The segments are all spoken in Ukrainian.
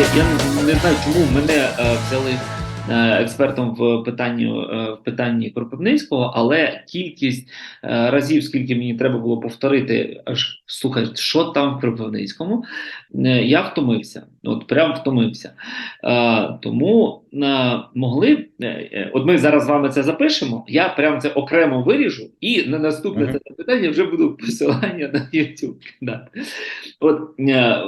Я, я не знаю, чому мене е, взяли експертом в питанні, е, в питанні Кропивницького, але кількість е, разів, скільки мені треба було повторити, аж слухай, що там в Кропивницькому, е, я втомився. От прям втомився. Е, тому е, могли е, е, от ми зараз з вами це запишемо, я прям це окремо виріжу, і на наступне це запитання вже буду посилання на YouTube кидати. От е,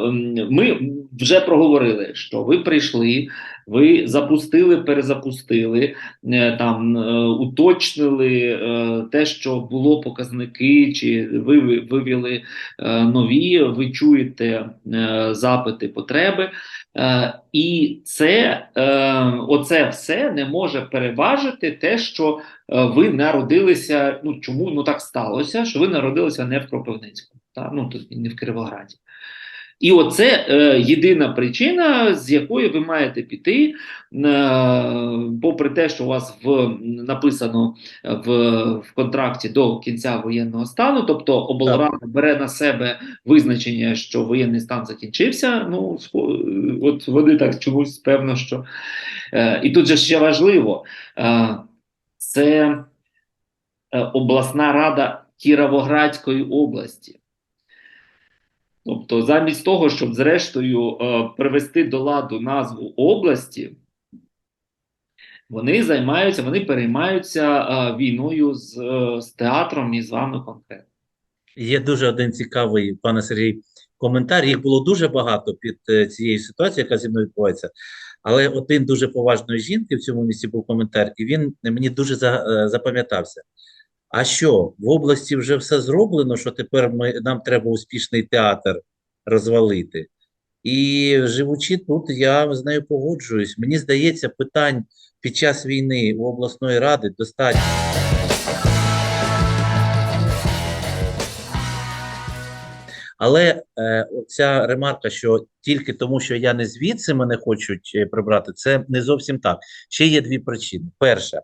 ми вже проговорили, що ви прийшли, ви запустили, перезапустили, е, там е, уточнили е, те, що було показники, чи ви ви- вивели нові, ви чуєте запити, потреби. І це оце все не може переважити те, що ви народилися. Ну чому ну так сталося, що ви народилися не в Кропивницькому, та ну тут не в Кировограді. І оце е, єдина причина, з якої ви маєте піти, е, попри те, що у вас в написано в, в контракті до кінця воєнного стану, тобто облрада бере на себе визначення, що воєнний стан закінчився. Ну от вони так чомусь певно, що е, і тут же ще важливо, е, це е, обласна рада Кіровоградської області. Тобто, замість того, щоб зрештою е, привести до ладу назву області, вони займаються, вони переймаються е, війною з, е, з театром і з вами конкретно. Є дуже один цікавий, пане Сергій, коментар. Їх було дуже багато під цією ситуацією, яка зі мною відбувається. Але один дуже поважної жінки в цьому місці був коментар, і він мені дуже запам'ятався. А що, в області вже все зроблено, що тепер ми, нам треба успішний театр розвалити? І живучи тут, я з нею погоджуюсь. Мені здається, питань під час війни у обласної ради достатньо. Але е, ця ремарка, що тільки тому, що я не звідси мене хочуть е, прибрати, це не зовсім так. Ще є дві причини. Перша,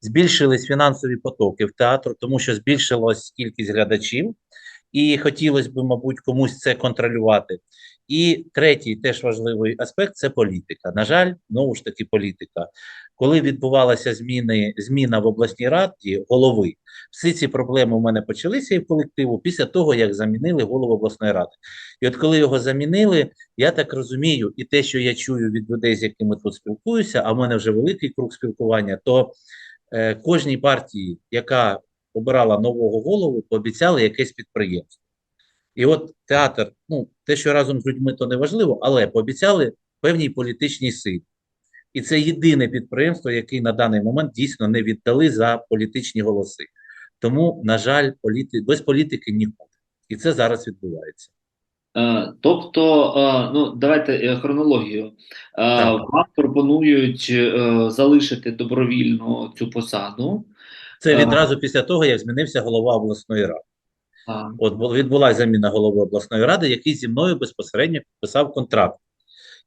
збільшились фінансові потоки в театру, тому що збільшилась кількість глядачів, і хотілося б, мабуть, комусь це контролювати. І третій теж важливий аспект це політика. На жаль, знову ж таки, політика. Коли відбувалася зміни, зміна в обласній раді голови, всі ці проблеми у мене почалися і в колективу після того, як замінили голову обласної ради. І от коли його замінили, я так розумію, і те, що я чую від людей, з якими тут спілкуюся, а в мене вже великий круг спілкування, то кожній партії, яка обирала нового голову, пообіцяли якесь підприємство. І от театр, ну, те, що разом з людьми, то не важливо, але пообіцяли певній політичній силі. І це єдине підприємство, яке на даний момент дійсно не віддали за політичні голоси. Тому, на жаль, політи... без політики нікуди. І це зараз відбувається. Е, тобто, е, ну давайте е, хронологію. Так. вам пропонують залишити добровільно цю посаду. Це відразу після того, як змінився голова обласної ради. А, От бу- відбулася заміна голови обласної ради, який зі мною безпосередньо підписав контракт.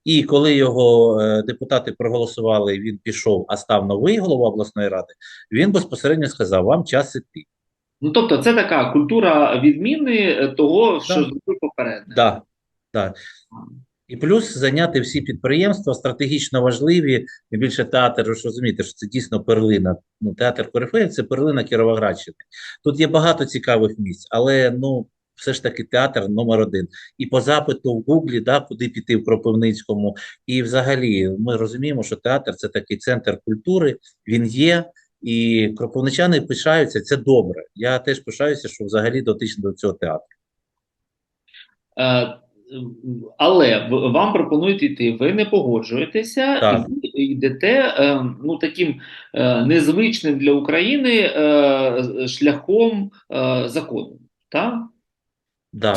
І коли його е, депутати проголосували, він пішов, а став новий голова обласної ради, він безпосередньо сказав: вам час іти. Ну, тобто, це така культура відміни е, того, що Так. зробив попередник. Да, да. І плюс зайняти всі підприємства стратегічно важливі, тим більше театр, ви ж розумієте, що це дійсно перлина. Ну, театр Корифеїв це перлина Кіровоградщини. Тут є багато цікавих місць, але ну, все ж таки театр номер один. І по запиту в Гуглі, да, куди піти в Кропивницькому. І взагалі ми розуміємо, що театр це такий центр культури, він є. І кропивничани пишаються, це добре. Я теж пишаюся, що взагалі дотично до цього театру. Е, але вам пропонують йти, ви не погоджуєтеся, Так. і ви йдете е, ну, таким е, незвичним для України е, шляхом е, закону. Так? Да.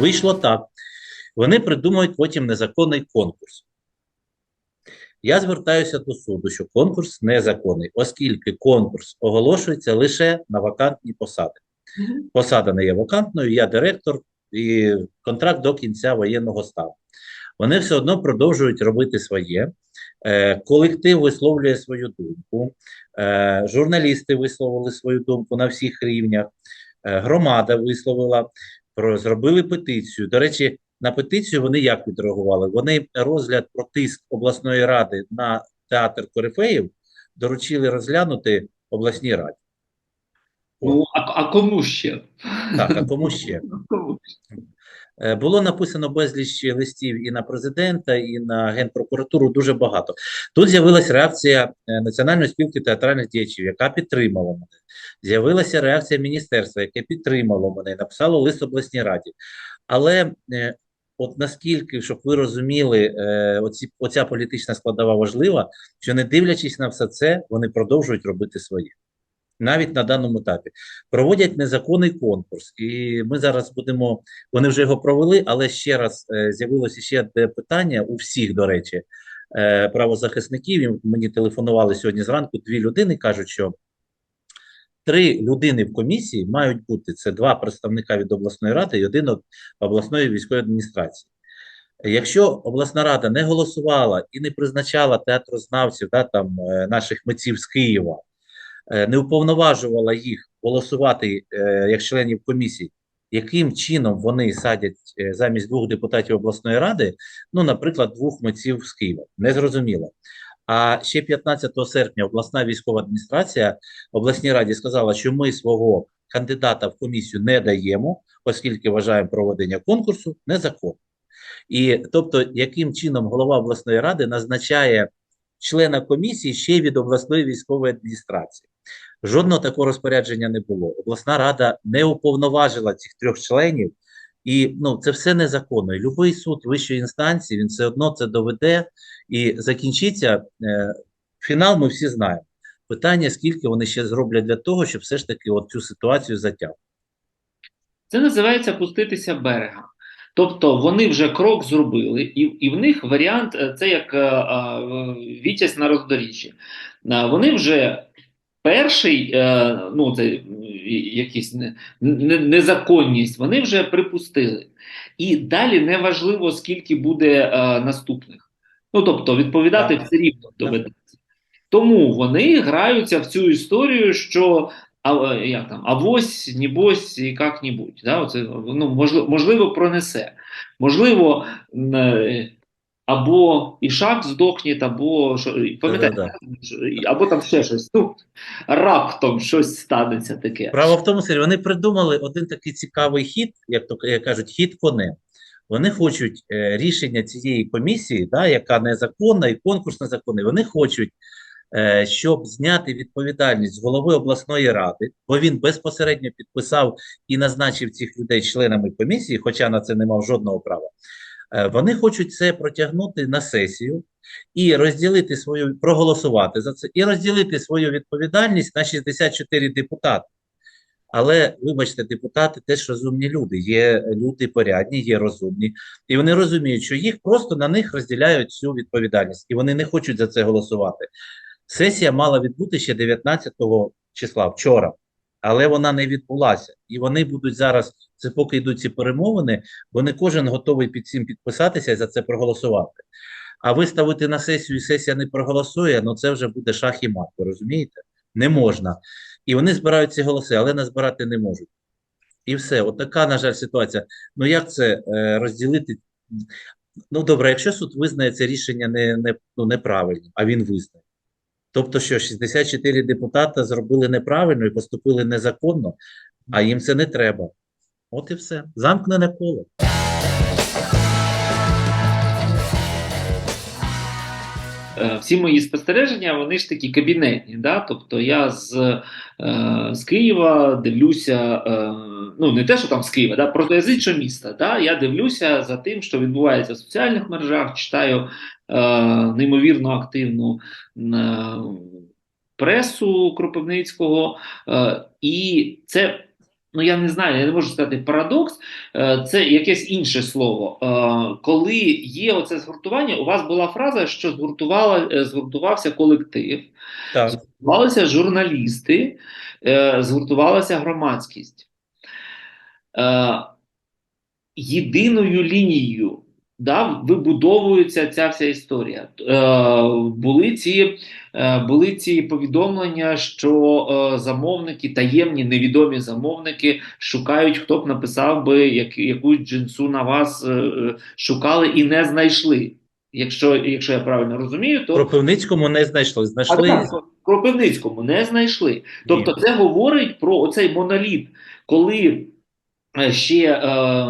Вийшло так. Вони придумують потім незаконний конкурс. Я звертаюся до суду, що конкурс незаконний, оскільки конкурс оголошується лише на вакантні посади. Посада не є вакантною, я директор і контракт до кінця воєнного стану. Вони все одно продовжують робити своє. Е, колектив висловлює свою думку, е, журналісти висловили свою думку на всіх рівнях, е, громада висловила. про, зробили петицію. До речі, на петицію вони як відреагували? Вони розгляд про тиск обласної ради на театр Корифеїв доручили розглянути обласній раді. Ну, а, а кому ще? Так, а кому ще? Е, Було написано безліч листів і на президента, і на Генпрокуратуру дуже багато. Тут з'явилася реакція е, Національної спілки театральних діячів, яка підтримала мене. З'явилася реакція міністерства, яке підтримало мене, написало лист обласній раді. Але е, от наскільки, щоб ви розуміли, е, оці, оця політична складова важлива, що не дивлячись на все це, вони продовжують робити своє. Навіть на даному етапі проводять незаконний конкурс, і ми зараз будемо. Вони вже його провели, але ще раз е, з'явилося ще питання у всіх, до речі, е, правозахисників. Мені телефонували сьогодні зранку. Дві людини кажуть, що три людини в комісії мають бути: це два представника від обласної ради і один обласної військової адміністрації. Якщо обласна рада не голосувала і не призначала театрознавців, да, там е, наших митців з Києва, е, не уповноважувала їх голосувати е, як членів комісії, яким чином вони садять замість двох депутатів обласної ради, ну, наприклад, двох митців з Києва, незрозуміло. А ще 15 серпня обласна військова адміністрація обласній раді сказала, що ми свого кандидата в комісію не даємо, оскільки вважаємо проведення конкурсу незаконним. І тобто, яким чином голова обласної ради назначає члена комісії ще й від обласної військової адміністрації? Жодного такого розпорядження не було. Обласна рада не уповноважила цих трьох членів, і ну це все незаконно. І Любий суд вищої інстанції він все одно це доведе і закінчиться е, фінал. Ми всі знаємо. Питання, скільки вони ще зроблять для того, щоб все ж таки от цю ситуацію затягнути. Це називається пуститися берегом. Тобто вони вже крок зробили, і, і в них варіант е, це як е, е, вітязь на роздоріжжі. Вони вже перший, е, ну це якісь не, не, незаконність, вони вже припустили. І далі неважливо, скільки буде е, наступних. Ну тобто відповідати все рівно доведеться. Тому вони граються в цю історію, що а е, як там, авось, нібось і як-нібудь. Да? Оце, ну, можливо, можливо, пронесе. Можливо, або Ішак здохне, або що, пам'ятаєте, Да-да-да. або там ще щось. Ну, раптом щось станеться таке. Право в тому, Сергій, вони придумали один такий цікавий хід, як то як кажуть, хід конем. Вони хочуть е, рішення цієї комісії, да, яка незаконна і конкурс незаконний. Вони хочуть, е, щоб зняти відповідальність з голови обласної ради, бо він безпосередньо підписав і назначив цих людей членами комісії, хоча на це не мав жодного права. Е, вони хочуть це протягнути на сесію і розділити свою, проголосувати за це, і розділити свою відповідальність на 64 депутати. Але, вибачте, депутати теж розумні люди. Є люди порядні, є розумні, і вони розуміють, що їх просто на них розділяють всю відповідальність, і вони не хочуть за це голосувати. Сесія мала відбути ще 19 числа, вчора, але вона не відбулася. І вони будуть зараз, це поки йдуть ці перемовини, бо не кожен готовий під цим підписатися і за це проголосувати. А виставити на сесію, і сесія не проголосує, ну це вже буде шах і мат, ви розумієте? Не можна. І вони збирають ці голоси, але назбирати не можуть. І все, от така, на жаль, ситуація. Ну як це е, розділити? Ну добре, якщо суд визнає це рішення не, не, ну, неправильним, а він визнає. Тобто, що 64 депутата зробили неправильно і поступили незаконно, а їм це не треба. От і все. Замкнене коло. Е, всі мої спостереження, вони ж такі кабінетні. Да? Тобто я з, е, з Києва дивлюся, е, ну не те, що там з Києва, да? просто я з іншого міста. Да? Я дивлюся за тим, що відбувається в соціальних мережах, читаю неймовірно активну е, пресу Кропивницького, е, і це. Ну, я не знаю, я не можу сказати парадокс, е, це якесь інше слово. Е, Коли є оце згуртування, у вас була фраза, що згуртувала, е, згуртувався колектив, Так. згуртувалися журналісти, е, згуртувалася громадськість. Е, Єдиною лінією да, вибудовується ця вся історія. Е, були, ці, е, були ці повідомлення, що е, замовники, таємні, невідомі замовники шукають, хто б написав би як, якусь джинсу на вас е, е, шукали і не знайшли. Якщо, якщо я правильно розумію, то Кропивницькому не знайшли. а Знайшли так, Кропивницькому не знайшли. Тобто, це говорить про оцей моноліт, коли ще е,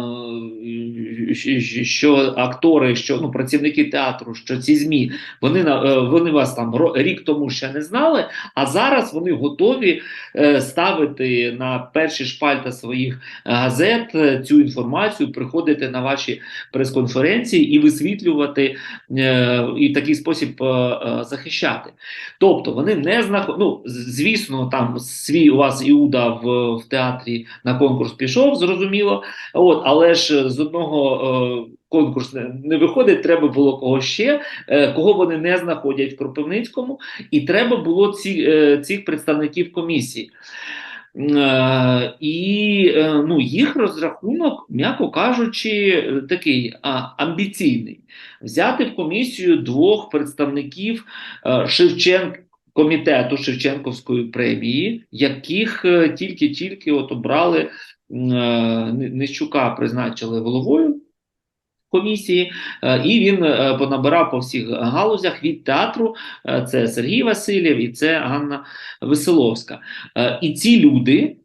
що актори, що ну працівники театру, що ці змі, вони е, вони вас там рік тому ще не знали, а зараз вони готові е, ставити на перші шпальта своїх газет цю інформацію, приходити на ваші прес-конференції і висвітлювати і в такий спосіб захищати. Тобто вони не знаходять. Ну, звісно, там свій у вас Іуда в, в театрі на конкурс пішов, зрозуміло. От, але ж з одного е, конкурс не, не виходить, треба було кого ще, е, кого вони не знаходять в Кропивницькому, і треба було ці, е, цих представників комісії. Е, і е, ну, їх розрахунок, м'яко кажучи, е, такий а, амбіційний. Взяти в комісію двох представників е, Шевченк, комітету Шевченківської премії, яких е, тільки-тільки от обрали е, Нищука, призначили головою комісії, е, і він е, понабирав по всіх галузях від театру. е, Це Сергій Васильєв і це Ганна Веселовська. Е, І ці люди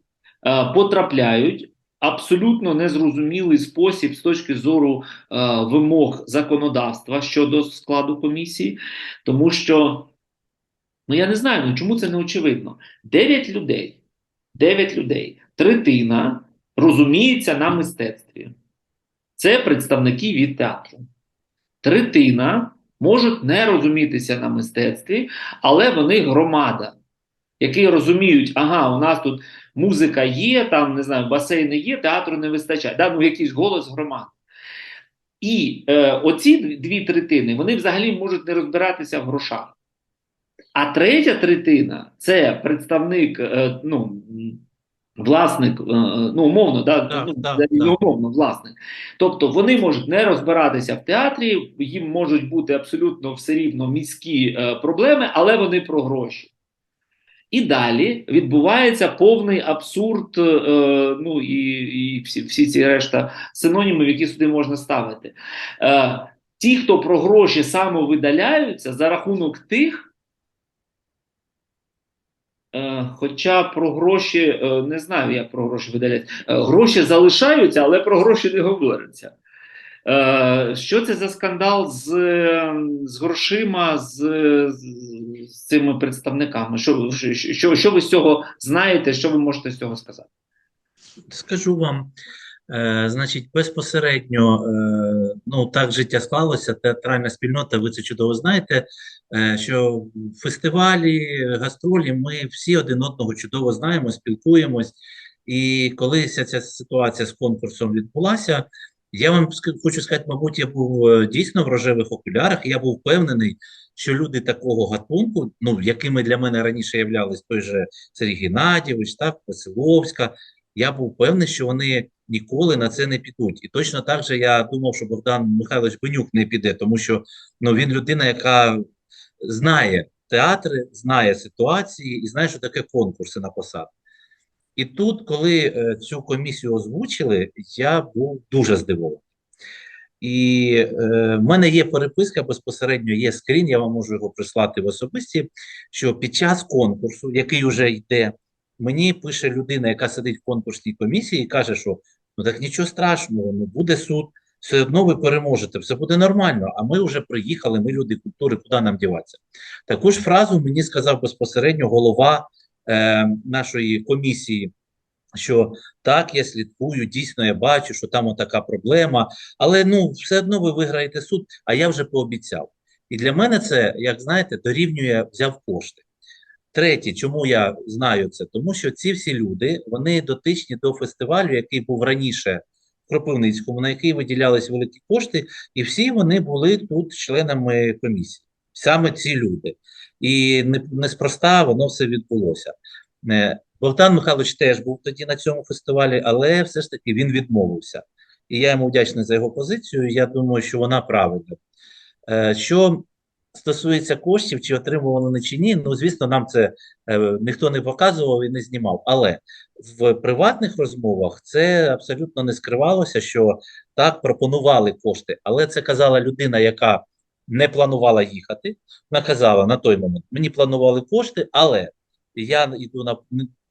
е, потрапляють. Абсолютно незрозумілий спосіб з точки зору е, вимог законодавства щодо складу комісії, тому що ну я не знаю, ну чому це не очевидно. Дев'ять людей, дев'ять людей, третина розуміється на мистецтві. Це представники від театру. Третина можуть не розумітися на мистецтві, але вони громада, які розуміють, ага, у нас тут музика є, там не знаю, басейни є, театру не вистачає. Да, ну якийсь голос громади. І е, оці дві- третини вони взагалі можуть не розбиратися в грошах. А третя третина це представник, е, ну, власник, е, ну, умовно, да, Так, ну, да, умовно, власник. Тобто вони можуть не розбиратися в театрі, їм можуть бути абсолютно все рівно міські е, проблеми, але вони про гроші. І далі відбувається повний абсурд, е, ну і, і всі, всі ці решта синонімів, які сюди можна ставити. Е, ті, хто про гроші самовидаляються за рахунок тих, е, хоча про гроші е, не знаю, як про гроші видаляються. Е, гроші залишаються, але про гроші не говориться. Е, що це за скандал з, е, з грошима, з, з, цими представниками? Що, що, що ви з цього знаєте? Що ви можете з цього сказати? Скажу вам, е, значить, безпосередньо, е, ну так життя склалося, театральна спільнота, ви це чудово знаєте, е, що фестивалі, гастролі, ми всі один одного чудово знаємо, спілкуємось. І коли ця, ця ситуація з конкурсом відбулася, я вам хочу сказати, мабуть, я був е, дійсно в рожевих окулярах, я був впевнений, що люди такого гатунку, ну, якими для мене раніше являлись той же Сергій Геннадійович, так, Василовська, я був певний, що вони ніколи на це не підуть. І точно так же я думав, що Богдан Михайлович Бенюк не піде, тому що ну, він людина, яка знає театри, знає ситуації і знає, що таке конкурси на посаду. І тут, коли е, цю комісію озвучили, я був дуже здивований. І е, в мене є переписка безпосередньо, є скрін, я вам можу його прислати в особисті, що під час конкурсу, який вже йде, мені пише людина, яка сидить в конкурсній комісії, і каже, що ну так нічого страшного, ну буде суд, все одно ви переможете, все буде нормально. А ми вже приїхали, ми люди культури, куди нам діватися? Таку ж фразу мені сказав безпосередньо голова е, нашої комісії. Що так, я слідкую, дійсно я бачу, що там отака проблема, але ну все одно ви виграєте суд, а я вже пообіцяв. І для мене це, як знаєте, дорівнює взяв кошти. Третє, чому я знаю це? Тому що ці всі люди вони дотичні до фестивалю, який був раніше Кропивницькому, на який виділялись великі кошти, і всі вони були тут членами комісії. Саме ці люди. І не, неспроста воно все відбулося. Е, Богдан Михайлович теж був тоді на цьому фестивалі, але все ж таки він відмовився. і я йому вдячний за його позицію. Я думаю, що вона правильна. Е, Що стосується коштів, чи отримували чи ні, ну звісно, нам це е, ніхто не показував і не знімав. Але в приватних розмовах це абсолютно не скривалося, що так пропонували кошти. Але це казала людина, яка не планувала їхати. Вона казала на той момент: мені планували кошти, але я йду на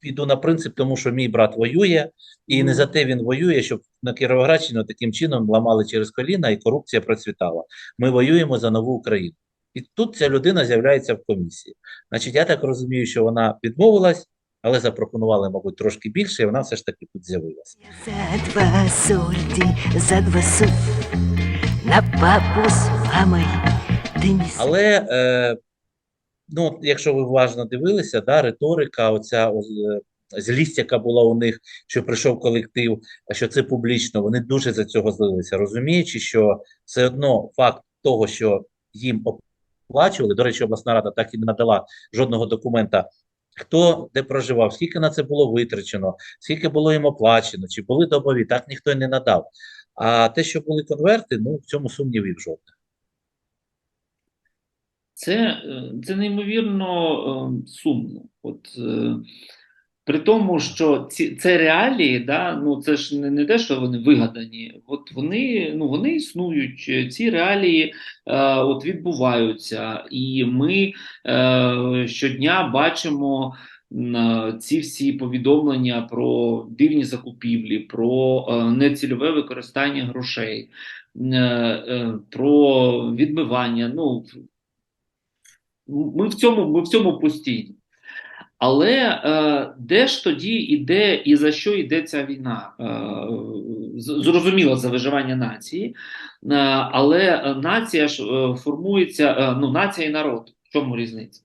йду на принцип, тому що мій брат воює, і не за те він воює, щоб на Кіровоградщину таким чином ламали через коліна і корупція процвітала. Ми воюємо за нову Україну. І тут ця людина з'являється в комісії. Значить, я так розумію, що вона відмовилась, але запропонували, мабуть, трошки більше, і вона все ж таки тут з'явилася. За два сорти, за два сорти, на папу не с- Але е, ну, якщо ви уважно дивилися, да, риторика, оця о, е, злість, яка була у них, що прийшов колектив, а що це публічно, вони дуже за цього злилися, розуміючи, що все одно факт того, що їм оплачували, до речі, обласна рада так і не надала жодного документа. Хто де проживав, скільки на це було витрачено, скільки було їм оплачено, чи були добові, так ніхто й не надав. А те, що були конверти, ну в цьому сумнівів жодних. Це, е, це неймовірно е, сумно. От, е, при тому, що ці, це реалії, да, ну це ж не, не те, що вони вигадані. От вони, ну, вони існують, е, ці реалії е, от відбуваються, і ми е, щодня бачимо е, ці всі повідомлення про дивні закупівлі, про е, нецільове використання грошей, про відмивання. Ну, ми в цьому, ми в цьому постійно. Але е, де ж тоді іде і за що йде ця війна? Е, зрозуміло за виживання нації, е, але нація ж е, формується, е, ну, нація і народ. В чому різниця?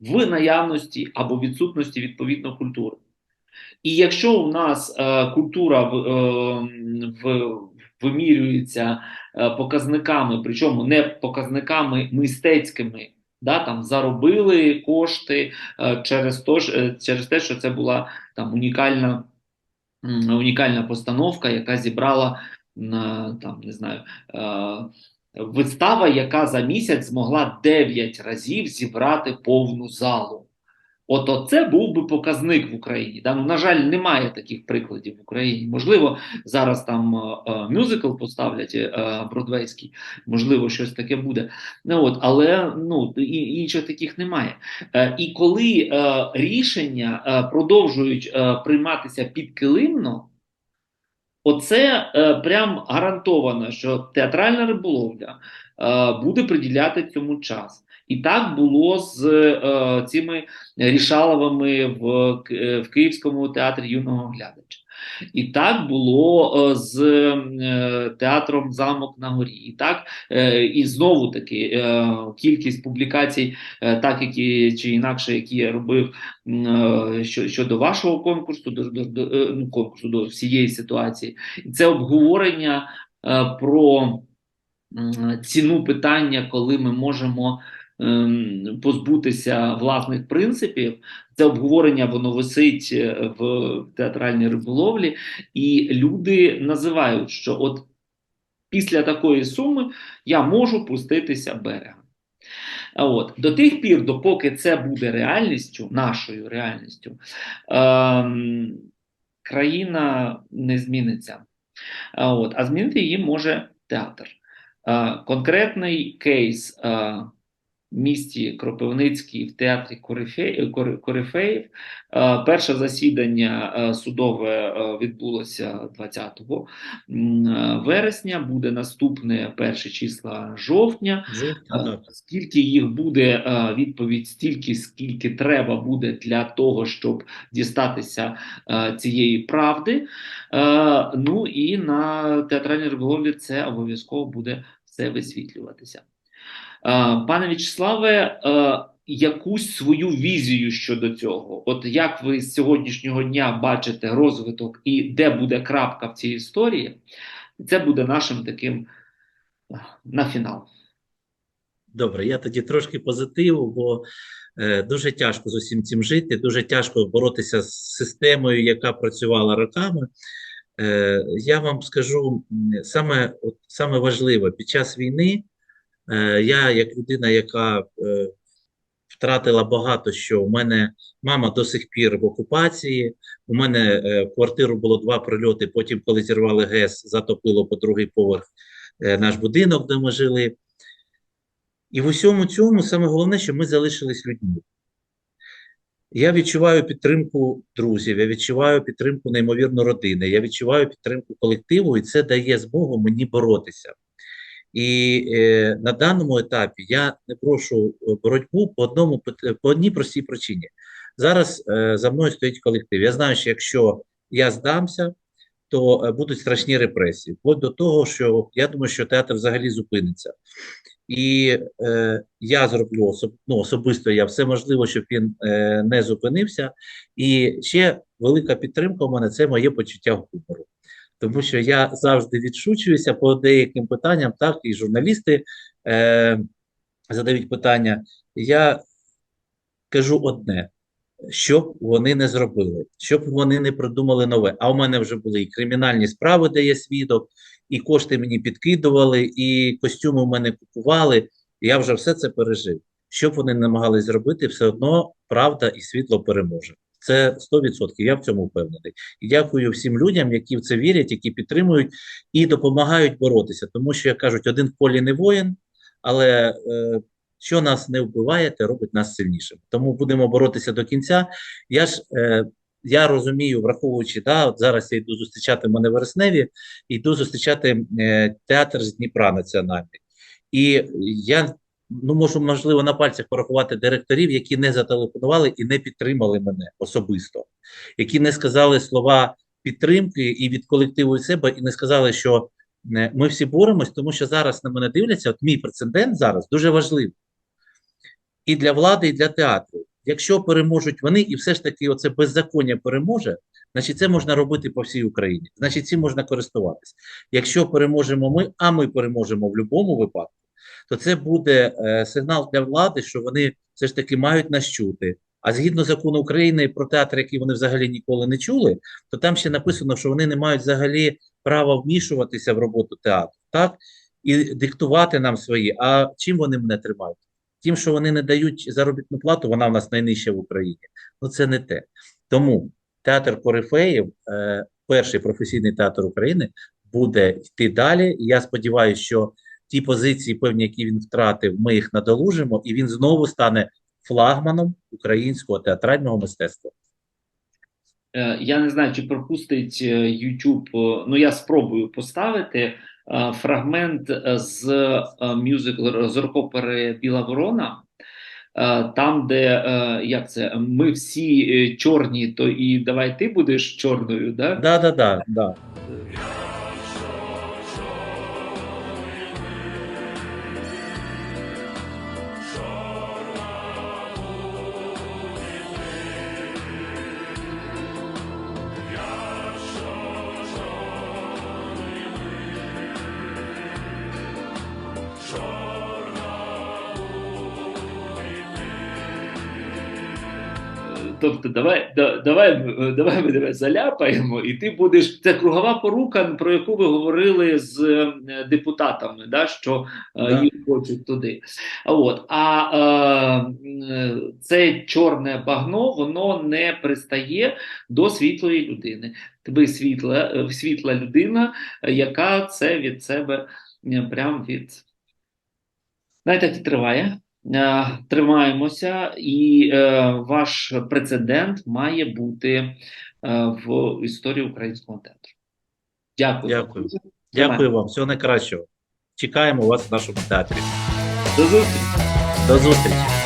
В наявності або відсутності відповідно культури. І якщо у нас е, культура в, е, в, вимірюється е, показниками, причому не показниками мистецькими, да, там заробили кошти е, через, то, е, через те, що це була там унікальна, унікальна постановка, яка зібрала на там не знаю. Е, Вистава, яка за місяць змогла 9 разів зібрати повну залу. От оце був би показник в Україні. Да? Ну, на жаль, немає таких прикладів в Україні. Можливо, зараз там е, е, мюзикл поставлять е, бродвейський, можливо, щось таке буде. Ну, от, але ну, і, інших таких немає. Е, і коли е, рішення е, продовжують е, прийматися підкилимно, оце е, прям гарантовано, що театральна риболовля е, буде приділяти цьому час. І так було з е, цими рішаловими в, е, в Київському театрі юного глядача. І так було е, з театром Замок на горі. І так, і знову таки кількість публікацій, так які чи інакше, які я робив що- щодо вашого конкурсу, до, до, до ну, конкурсу до всієї ситуації, і це обговорення про ціну питання, коли ми можемо ем, позбутися власних принципів. Це обговорення воно висить е, в театральній риболовлі, і люди називають, що от після такої суми я можу пуститися берегом. От до тих пір, допоки це буде реальністю, нашою реальністю, ем, країна не зміниться. От, а змінити її може театр. Е, конкретний кейс е, місті Кропивницький в театрі Кори- Корифеїв. Е, перше засідання е, судове е, відбулося 20 е, вересня, буде наступне перші числа жовтня. Жовтня. Скільки їх буде е, відповідь, стільки, скільки треба буде для того, щоб дістатися е, цієї правди. Е, ну і на театральній риболовлі це обов'язково буде все висвітлюватися. Е, пане В'ячеславе, е, якусь свою візію щодо цього? От як ви з сьогоднішнього дня бачите розвиток і де буде крапка в цій історії? Це буде нашим таким е, на фінал. Добре, я тоді трошки позитиву, бо дуже тяжко з усім цим жити, дуже тяжко боротися з системою, яка працювала роками. Я вам скажу саме, от, саме важливе, під час війни я, як людина, яка е, втратила багато що, у мене мама до сих пір в окупації, у мене е, в квартиру було два прильоти, потім, коли зірвали ГЕС, затопило по другий поверх е, наш будинок, де ми жили. І в усьому цьому саме головне, що ми залишились людьми. Я відчуваю підтримку друзів, я відчуваю підтримку неймовірно родини, я відчуваю підтримку колективу, і це дає змогу мені боротися. І е, на даному етапі я не прошу е, боротьбу по одному по одній простій причині. Зараз е, за мною стоїть колектив. Я знаю, що якщо я здамся, то е, будуть страшні репресії, вплоть до того, що я думаю, що театр взагалі зупиниться. І е, я зроблю особ, ну, особисто я все можливо, щоб він е, не зупинився. І ще велика підтримка у мене це моє почуття гумору. Тому що я завжди відшучуюся по деяким питанням, так, і журналісти е, задають питання. Я кажу одне: що б вони не зробили, що б вони не придумали нове. А у мене вже були і кримінальні справи, де є свідок, і кошти мені підкидували, і костюми в мене купували. Я вже все це пережив. Що б вони не намагались зробити, все одно правда і світло переможе. Це 100%, я в цьому впевнений. І дякую всім людям, які в це вірять, які підтримують і допомагають боротися. Тому що, як кажуть, один в полі не воїн, але е, що нас не вбиває, те робить нас сильнішими. Тому будемо боротися до кінця. Я ж е, я розумію, враховуючи, да, от зараз я йду зустрічати мене в Вересневі, йду зустрічати е, театр з Дніпра національний. І я ну можу, можливо, на пальцях порахувати директорів, які не зателефонували і не підтримали мене особисто, які не сказали слова підтримки і від колективу і себе, і не сказали, що е, ми всі боремось, тому що зараз на мене дивляться. От мій прецедент зараз дуже важливий і для влади, і для театру. Якщо переможуть вони, і все ж таки оце беззаконня переможе, значить це можна робити по всій Україні. Значить, цим можна користуватись. Якщо переможемо ми, а ми переможемо в будь-якому випадку, то це буде е, сигнал для влади, що вони все ж таки мають нас чути. А згідно закону України про театр, який вони взагалі ніколи не чули, то там ще написано, що вони не мають взагалі права вмішуватися в роботу театру, так і диктувати нам свої. А чим вони мене тримають? Тим, що вони не дають заробітну плату, вона в нас найнижча в Україні. Ну це не те. Тому театр Корифеїв, е, перший професійний театр України, буде йти далі. І я сподіваюся, що ті позиції, певні, які він втратив, ми їх надолужимо, і він знову стане флагманом українського театрального мистецтва. Е, Я не знаю, чи пропустить е, YouTube, е, ну я спробую поставити фрагмент з мюзиклу з рок-опери Біла Ворона. Там, де як це, ми всі чорні, то і давай ти будеш чорною, да? Да, да, да, да. Давай, да, давай, давай ми тебе заляпаємо, і ти будеш. Це кругова порука, про яку ви говорили з е, депутатами, да, що е, Да. їх хочуть туди. А От, а е, це чорне багно, воно не пристає до світлої людини. Тебе світла, е, світла людина, яка це від себе прям від. Знаєте, це триває. Е, Тримаємося, і е, ваш прецедент має бути е, в історії українського театру. Дякую. Дякую. Дякую вам, всього найкращого. Чекаємо вас в нашому театрі. До зустрічі. До зустрічі.